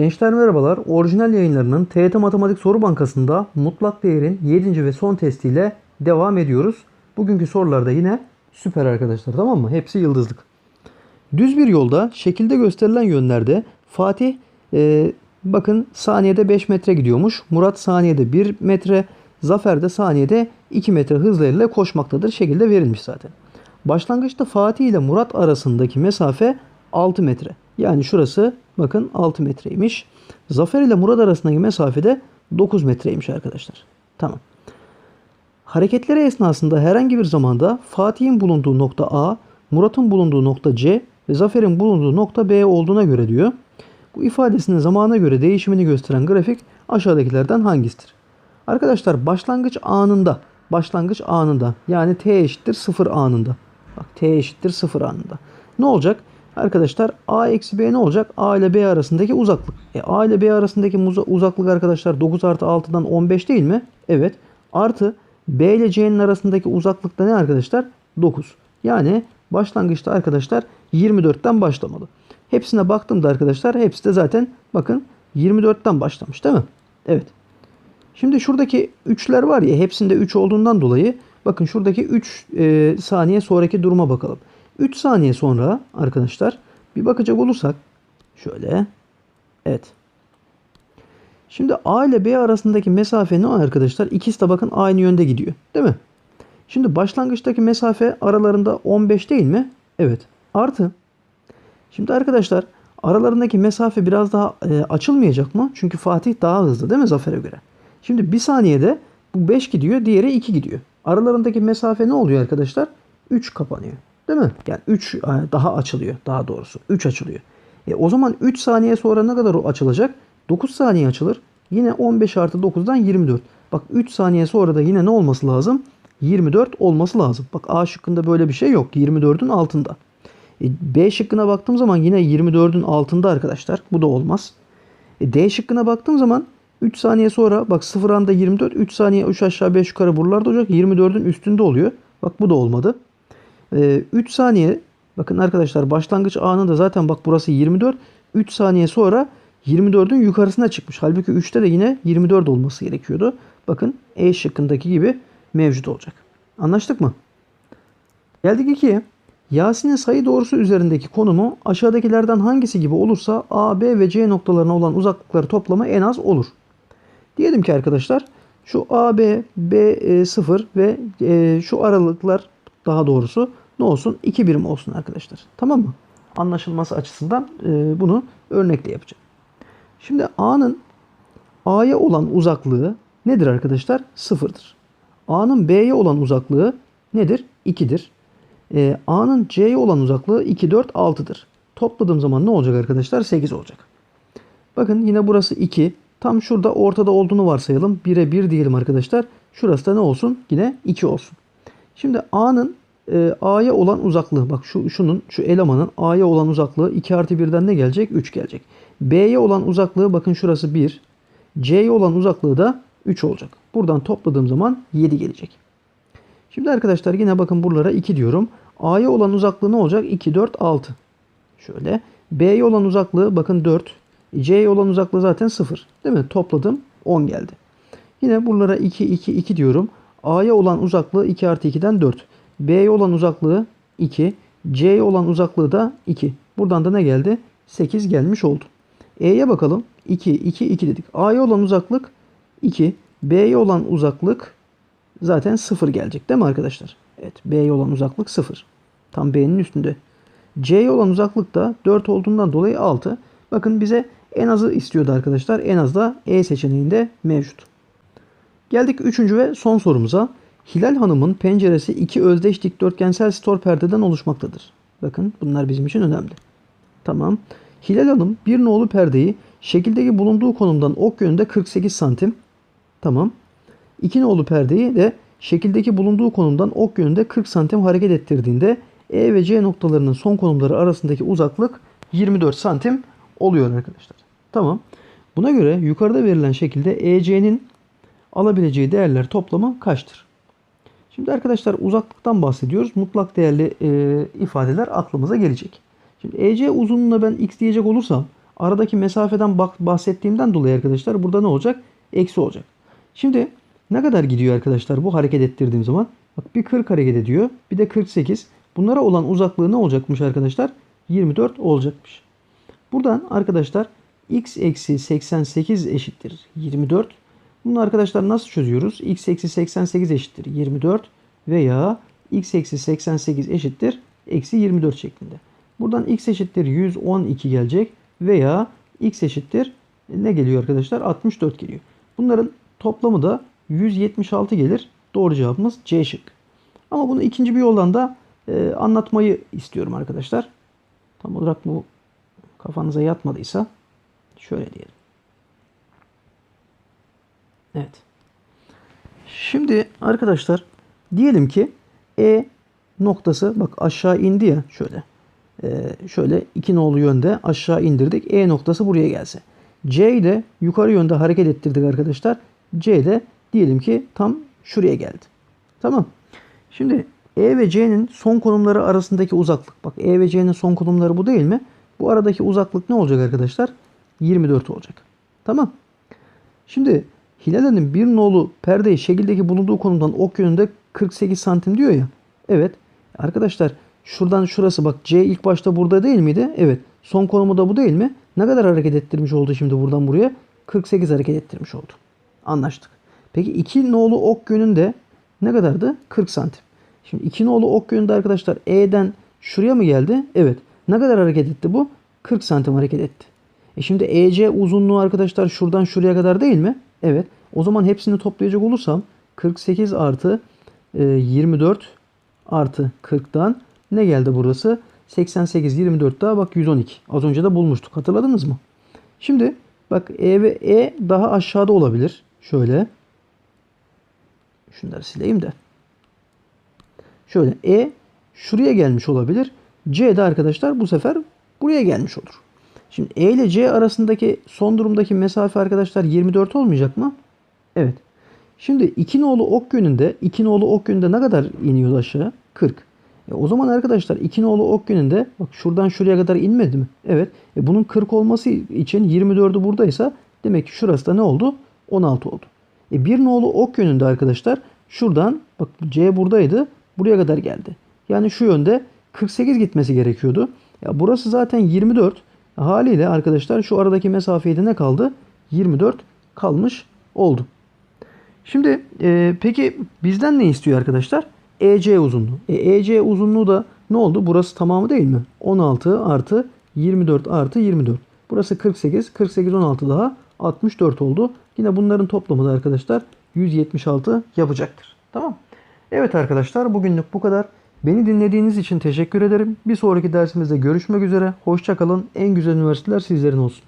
Gençler merhabalar. Orijinal yayınlarının TYT Matematik Soru Bankası'nda mutlak değerin 7. ve son testiyle devam ediyoruz. Bugünkü sorularda yine süper arkadaşlar tamam mı? Hepsi yıldızlık. Düz bir yolda şekilde gösterilen yönlerde Fatih e, bakın saniyede 5 metre gidiyormuş. Murat saniyede 1 metre, Zafer de saniyede 2 metre hızla ile koşmaktadır. Şekilde verilmiş zaten. Başlangıçta Fatih ile Murat arasındaki mesafe 6 metre. Yani şurası bakın 6 metreymiş. Zafer ile Murat arasındaki mesafede 9 metreymiş arkadaşlar. Tamam. Hareketleri esnasında herhangi bir zamanda Fatih'in bulunduğu nokta A, Murat'ın bulunduğu nokta C ve Zafer'in bulunduğu nokta B olduğuna göre diyor. Bu ifadesinin zamana göre değişimini gösteren grafik aşağıdakilerden hangisidir? Arkadaşlar başlangıç anında, başlangıç anında yani t eşittir 0 anında. Bak t eşittir 0 anında. Ne olacak? Arkadaşlar a eksi b ne olacak? a ile b arasındaki uzaklık. E, a ile b arasındaki uzaklık arkadaşlar 9 artı 6'dan 15 değil mi? Evet. Artı b ile c'nin arasındaki uzaklık da ne arkadaşlar? 9. Yani başlangıçta arkadaşlar 24'ten başlamalı. Hepsine baktığımda arkadaşlar hepsi de zaten bakın 24'ten başlamış değil mi? Evet. Şimdi şuradaki 3'ler var ya hepsinde 3 olduğundan dolayı bakın şuradaki 3 e, saniye sonraki duruma bakalım. 3 saniye sonra arkadaşlar bir bakacak olursak şöyle evet. Şimdi A ile B arasındaki mesafe ne arkadaşlar? İkisi de bakın aynı yönde gidiyor. Değil mi? Şimdi başlangıçtaki mesafe aralarında 15 değil mi? Evet. Artı. Şimdi arkadaşlar aralarındaki mesafe biraz daha e, açılmayacak mı? Çünkü Fatih daha hızlı değil mi Zafer'e göre? Şimdi bir saniyede bu 5 gidiyor, diğeri 2 gidiyor. Aralarındaki mesafe ne oluyor arkadaşlar? 3 kapanıyor. Değil mi? Yani 3 daha açılıyor daha doğrusu. 3 açılıyor. E, o zaman 3 saniye sonra ne kadar o açılacak? 9 saniye açılır. Yine 15 artı 9'dan 24. Bak 3 saniye sonra da yine ne olması lazım? 24 olması lazım. Bak A şıkkında böyle bir şey yok. 24'ün altında. E, B şıkkına baktığım zaman yine 24'ün altında arkadaşlar. Bu da olmaz. E, D şıkkına baktığım zaman 3 saniye sonra bak 0 anda 24 3 saniye 3 aşağı 5 yukarı buralarda olacak 24'ün üstünde oluyor. Bak bu da olmadı. Ee, 3 saniye bakın arkadaşlar başlangıç anında zaten bak burası 24. 3 saniye sonra 24'ün yukarısına çıkmış. Halbuki 3'te de yine 24 olması gerekiyordu. Bakın E şıkkındaki gibi mevcut olacak. Anlaştık mı? Geldik 2'ye. Yasin'in sayı doğrusu üzerindeki konumu aşağıdakilerden hangisi gibi olursa A, B ve C noktalarına olan uzaklıkları toplamı en az olur. Diyelim ki arkadaşlar şu A, B, B 0 ve e, şu aralıklar daha doğrusu ne olsun? 2 birim olsun arkadaşlar. Tamam mı? Anlaşılması açısından e, bunu örnekle yapacağım. Şimdi A'nın A'ya olan uzaklığı nedir arkadaşlar? Sıfırdır. A'nın B'ye olan uzaklığı nedir? 2'dir. E, A'nın C'ye olan uzaklığı 2, 4, 6'dır. Topladığım zaman ne olacak arkadaşlar? 8 olacak. Bakın yine burası 2. Tam şurada ortada olduğunu varsayalım. 1'e 1 diyelim arkadaşlar. Şurası da ne olsun? Yine 2 olsun. Şimdi A'nın e, A'ya olan uzaklığı bak şu şunun şu elemanın A'ya olan uzaklığı 2 artı 1'den ne gelecek? 3 gelecek. B'ye olan uzaklığı bakın şurası 1. C'ye olan uzaklığı da 3 olacak. Buradan topladığım zaman 7 gelecek. Şimdi arkadaşlar yine bakın buralara 2 diyorum. A'ya olan uzaklığı ne olacak? 2, 4, 6. Şöyle. B'ye olan uzaklığı bakın 4. C'ye olan uzaklığı zaten 0. Değil mi? Topladım 10 geldi. Yine buralara 2, 2, 2 diyorum. A'ya olan uzaklığı 2 artı 2'den 4. B'ye olan uzaklığı 2. C'ye olan uzaklığı da 2. Buradan da ne geldi? 8 gelmiş oldu. E'ye bakalım. 2, 2, 2 dedik. A'ya olan uzaklık 2. B'ye olan uzaklık zaten 0 gelecek değil mi arkadaşlar? Evet. B'ye olan uzaklık 0. Tam B'nin üstünde. C'ye olan uzaklık da 4 olduğundan dolayı 6. Bakın bize en azı istiyordu arkadaşlar. En az da E seçeneğinde mevcut. Geldik üçüncü ve son sorumuza. Hilal Hanım'ın penceresi iki özdeş dikdörtgensel stor perdeden oluşmaktadır. Bakın bunlar bizim için önemli. Tamam. Hilal Hanım bir nolu perdeyi şekildeki bulunduğu konumdan ok yönünde 48 santim. Tamam. İki nolu perdeyi de şekildeki bulunduğu konumdan ok yönünde 40 santim hareket ettirdiğinde E ve C noktalarının son konumları arasındaki uzaklık 24 santim oluyor arkadaşlar. Tamam. Buna göre yukarıda verilen şekilde EC'nin alabileceği değerler toplamı kaçtır? Şimdi arkadaşlar uzaklıktan bahsediyoruz. Mutlak değerli e, ifadeler aklımıza gelecek. Şimdi EC uzunluğuna ben x diyecek olursam aradaki mesafeden bahsettiğimden dolayı arkadaşlar burada ne olacak? Eksi olacak. Şimdi ne kadar gidiyor arkadaşlar bu hareket ettirdiğim zaman? Bak bir 40 hareket ediyor. Bir de 48. Bunlara olan uzaklığı ne olacakmış arkadaşlar? 24 olacakmış. Buradan arkadaşlar x eksi 88 eşittir 24. Bunu arkadaşlar nasıl çözüyoruz? x eksi 88 eşittir 24 veya x eksi 88 eşittir eksi 24 şeklinde. Buradan x eşittir 112 gelecek veya x eşittir ne geliyor arkadaşlar? 64 geliyor. Bunların toplamı da 176 gelir. Doğru cevabımız C şık. Ama bunu ikinci bir yoldan da e, anlatmayı istiyorum arkadaşlar. Tam olarak bu kafanıza yatmadıysa şöyle diyelim. Evet. Şimdi arkadaşlar diyelim ki E noktası bak aşağı indi ya şöyle. Ee, şöyle iki nolu yönde aşağı indirdik. E noktası buraya gelse. C'yi de yukarı yönde hareket ettirdik arkadaşlar. C de diyelim ki tam şuraya geldi. Tamam. Şimdi E ve C'nin son konumları arasındaki uzaklık. Bak E ve C'nin son konumları bu değil mi? Bu aradaki uzaklık ne olacak arkadaşlar? 24 olacak. Tamam. Şimdi Hilal'in bir nolu perdeyi şekildeki bulunduğu konumdan ok yönünde 48 santim diyor ya. Evet. Arkadaşlar şuradan şurası bak C ilk başta burada değil miydi? Evet. Son konumu da bu değil mi? Ne kadar hareket ettirmiş oldu şimdi buradan buraya? 48 hareket ettirmiş oldu. Anlaştık. Peki 2 nolu ok yönünde ne kadardı? 40 santim. Şimdi 2 nolu ok yönünde arkadaşlar E'den şuraya mı geldi? Evet. Ne kadar hareket etti bu? 40 santim hareket etti. E şimdi EC uzunluğu arkadaşlar şuradan şuraya kadar değil mi? Evet. O zaman hepsini toplayacak olursam 48 artı e, 24 artı 40'tan ne geldi burası? 88, 24 daha bak 112. Az önce de bulmuştuk. Hatırladınız mı? Şimdi bak E ve E daha aşağıda olabilir. Şöyle. Şunları sileyim de. Şöyle E şuraya gelmiş olabilir. C de arkadaşlar bu sefer buraya gelmiş olur. Şimdi E ile C arasındaki son durumdaki mesafe arkadaşlar 24 olmayacak mı? Evet. Şimdi 2 nolu ok yönünde 2 nolu ok yönünde ne kadar iniyordu aşağı? 40. E o zaman arkadaşlar 2 nolu ok yönünde bak şuradan şuraya kadar inmedi mi? Evet. E bunun 40 olması için 24'ü buradaysa demek ki şurası da ne oldu? 16 oldu. E 1 nolu ok yönünde arkadaşlar şuradan bak C buradaydı. Buraya kadar geldi. Yani şu yönde 48 gitmesi gerekiyordu. Ya burası zaten 24. Haliyle arkadaşlar şu aradaki mesafede ne kaldı? 24 kalmış oldu. Şimdi e, peki bizden ne istiyor arkadaşlar? EC uzunluğu. E, EC uzunluğu da ne oldu? Burası tamamı değil mi? 16 artı 24 artı 24. Burası 48. 48 16 daha 64 oldu. Yine bunların toplamı da arkadaşlar 176 yapacaktır. Tamam. Evet arkadaşlar bugünlük bu kadar. Beni dinlediğiniz için teşekkür ederim. Bir sonraki dersimizde görüşmek üzere. Hoşçakalın. En güzel üniversiteler sizlerin olsun.